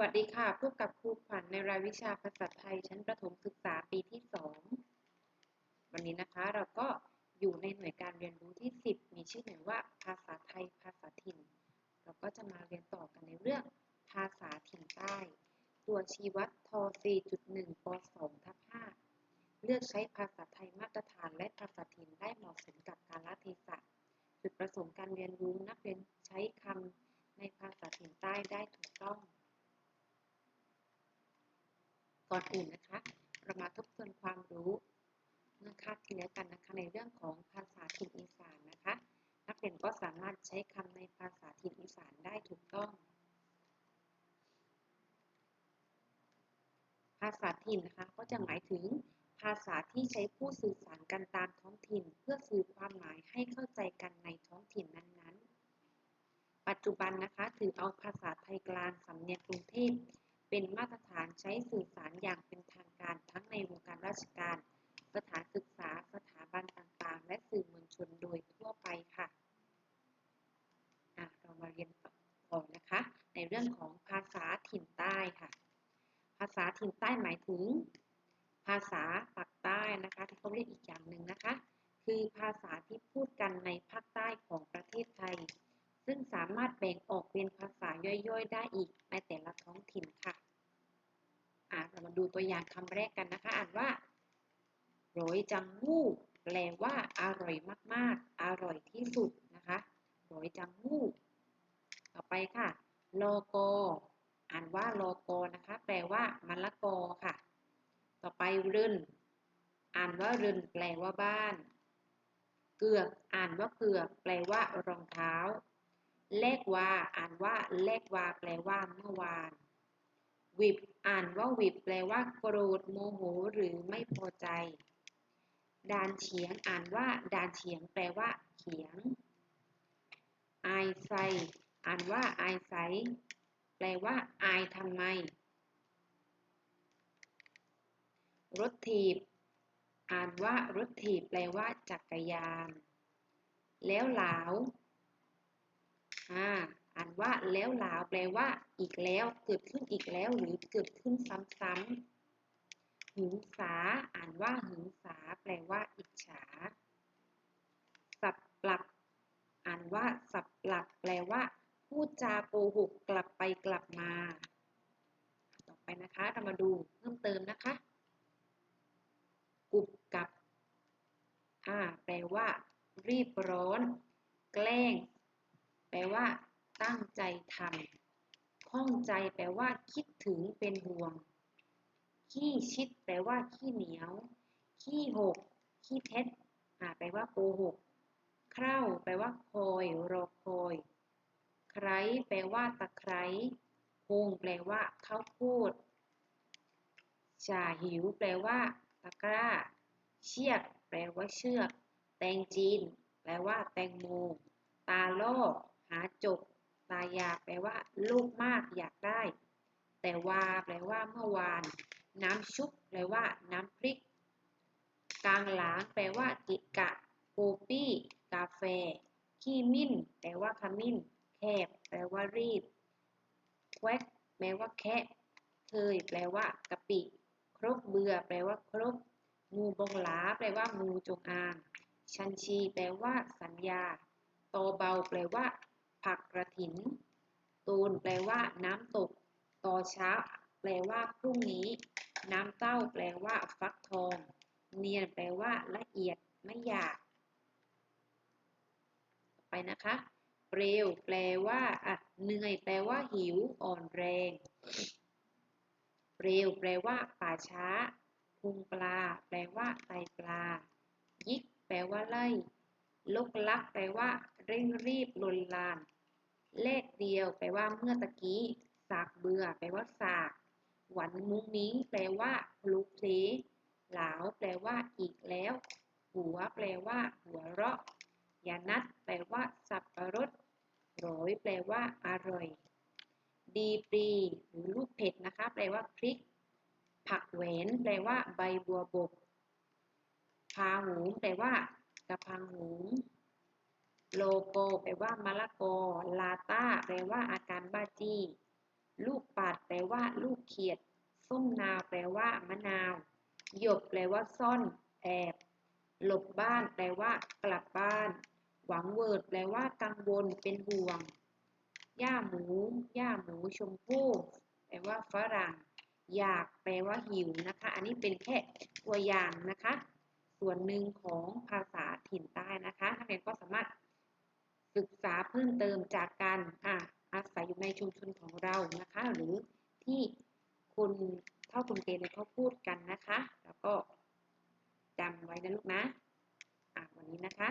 วัสดีค่ะ พบกับครูขวัญในรายวิชาภาษาไทยชั้นประถมศึกษาปีที่ 2 วันนี้นะคะเราก็อยู่ในหน่วยการเรียนรู้ที่ 10 มีชื่อหน่วยว่าภาษาไทยภาษาถิ่น เราก็จะมาเรียนต่อกันในเรื่องภาษาถิ่นใต้ ตัวชี้วัดท 4.1 ป 2 ทับ 5 เลือกใช้ภาษาไทยมาตรฐานและภาษาถิ่นได้เหมาะสมกับกาลเทศะจุดประสงค์การเรียนรู้นักเรียนใช้คำในภาษาถิ่นใต้ได้ถูกต้อง ก่อนอื่นนะคะ เรามาทบทวนความรู้เมื่อคาบที่แล้วกันนะคะในเรื่องของภาษาถิ่นอีสานนะคะ นักเรียนก็สามารถใช้คำในภาษาถิ่นอีสานได้ถูกต้อง ภาษาถิ่นนะคะก็จะหมายถึงภาษาที่ใช้พูดสื่อสารกันตามท้องถิ่น เพื่อสื่อความหมายให้เข้าใจกันในท้องถิ่นนั้นๆ ปัจจุบันนะคะถือเอาภาษาไทยกลางสำเนียงกรุงเทพ เป็นมาตรฐานใช้สื่อสารอย่างเป็นทางการทั้งในวงการราชการ สถานศึกษา สถาบันต่างๆ และสื่อมวลชนโดยทั่วไปค่ะเรามาเรียนต่อนะคะ ในเรื่องของภาษาถิ่นใต้ค่ะ ภาษาถิ่นใต้หมายถึง ภาษาปากใต้นะคะ ที่เขาเรียกอีกอย่างหนึ่งนะคะ คือภาษาที่พูดกันในภาคใต้ของประเทศไทยซึ่งสามารถแบ่งออกเป็นภาษาย่อยๆ ได้อีกในแต่ละท้องถิ่นค่ะ อ่าเรามาดู ตัวอย่างคำแรกกันนะคะ อ่านว่าโรยจังมูแปลว่าอร่อยมากๆ อร่อยที่สุดนะคะโรยจังมูต่อไปค่ะโลโก อ่านว่าโลโกนะคะ แปลว่ามะละกอค่ะ ต่อไปรึนอ่านว่ารึนแปลว่าบ้าน เกือกอ่านว่าเกือกแปลว่ารองเท้า เลขวา อ่านว่าเลขวา แปลว่าเมื่อวาน วิบอ่านว่าวิบแปลว่าโกรธโมโหหรือไม่พอใจดานเฉียงอ่านว่าดานเฉียงแปลว่าเขียงไอไซอ่านว่าไอไซแปลว่าอายทำไม รถถีบ อ่านว่ารถถีบแปลว่าจักรยาน แล้วหลาวอ่า อ่านว่าแล้วลาวแปลว่า อีกแล้ว เกิดขึ้นอีกแล้ว หรือเกิดขึ้นซ้ำๆหึงสา อ่านว่าหึงสา แปลว่า อิจฉา สับปลับ อ่านว่า สับปลับ แปลว่า พูดจาโกหกกลับไปกลับมา ต่อไปนะคะ เรามาดูเพิ่มเติมนะคะ กุบกับ อ่า แปลว่า รีบร้อน แกล้ง แปลว่า ตั้งใจทำข้องใจแปลว่าคิดถึงเป็นห่วง ขี้ชิดแปลว่าขี้เหนียว ขี้หก ขี้เท็จอ่าแปลว่าโกหกเคร้าแปลว่าคอยรอคอย ไคร้แปลว่าตะไคร้พงแปลว่าข้าวโพดชาหิว แปลว่าตะกร้า เชือกแปลว่าเชือก แตงจีน แปลว่า แตงโม ตาล่อหาจบ ตายาแปลว่าลูกมากอยากได้ แต่วาแปลว่าเมื่อวาน น้ำชุบแปลว่าน้ำพริก กลางหลางแปลว่ากิกะโกปี้ กาแฟ ขี้มิ้น แปลว่าขมิ้น แคบ แปลว่ารีดแควกแปลว่าแคะเคยแปลว่ากะปิ ครบเบื่อ แปลว่าครบงูบงหลา แปลว่างูจงอาง ชันชี แปลว่า สัญญา โตเบา แปลว่า ผักกระถิน ตูนแปลว่า น้ำตก ตอเช้า แปลว่า พรุ่งนี้ น้ำเต้า แปลว่า ฟักทอง เนียน แปลว่า ละเอียด ไม่หยาบไปนะคะ เปลว แปลว่าอะเหนื่อย แปลว่า หิว อ่อนแรง เปลว แปลว่า ป่าช้า พุงปลา แปลว่า ไตปลา ยิก แปลว่า ไล่ลกลัก แปลว่า เร่งรีบลนลาน เลขเดียว แปลว่าเมื่อตะกี้ สากเบื่อ แปลว่าสาก หวันมุ้งมิ้ง แปลว่าลุกเพลหลาว แปลว่าอีกแล้ว หัว แปลว่า หัวเราะยานัด แปลว่า สับปะรดร้อยแปลว่า อร่อย ดีปรี หรือลูกเผ็ดนะคะ แปลว่าพริก ผักแหวนแปลว่า ใบบัวบกพาหูแปลว่ากระพังหู โลโกแปลว่ามะละกอ ลาต้าแปลว่าอาการบ้าจี้ ลูกปัดแปลว่าลูกเขียด ส้มนาวแปลว่ามะนาว หยบแปลว่าซ่อน แอบ หลบบ้านแปลว่า กลับบ้าน หวังเวิร์ดแปลว่ากังวล เป็นห่วง ย่าหมู ย่าหมูชมพู่แปลว่าฝรั่ง อยาก แปลว่าหิวนะคะ อันนี้เป็นแค่ตัวอย่างนะคะ ส่วนหนึ่งของภาษาถิ่นใต้นะคะนักเรียนก็สามารถศึกษา เติมจากการอะอาศัยอยู่ในชุมชนของเรานะคะ หรือที่คุณเท่าคุณเกณฑ์เขาพูดกันนะคะ แล้วก็จำไว้นะลูกนะอะวันนี้นะคะ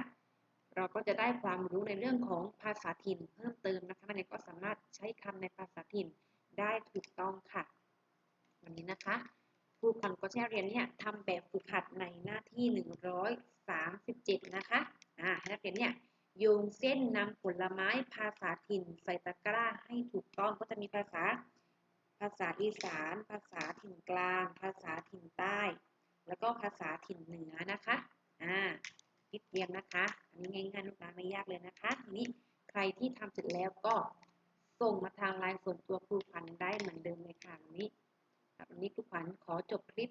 เราก็จะได้ความรู้ในเรื่องของภาษาถิ่นเพิ่มเติมนะคะนันก็สามารถใช้คำในภาษาถิ่นได้ถูกต้องค่ะ วันนี้นะคะครูขวัญก็จะเรียนเนี่ยทำแบบฝึกหัดในหน้าที่ 137 นะคะอ่าให้นักเรียนเนี่ย โยงเส้นนำผลไม้ภาษาถิ่นใส่ตะกร้าให้ถูกต้องก็จะมีภาษา ภาษาอีสาน ภาษาถิ่นกลาง ภาษาถิ่นใต้ แล้วก็ภาษาถิ่นเหนือนะคะอ่าคิดเตรียมนะคะ อันนี้ง่ายๆลูกนะไม่ยากเลยนะคะทีนี้ใครที่ทำเสร็จแล้วก็ส่งมาทางไลน์ส่วนตัวครูขวัญได้เหมือนเดิมเลยค่ะวันนี้วันนี้ครูขวัญขอจบคลิป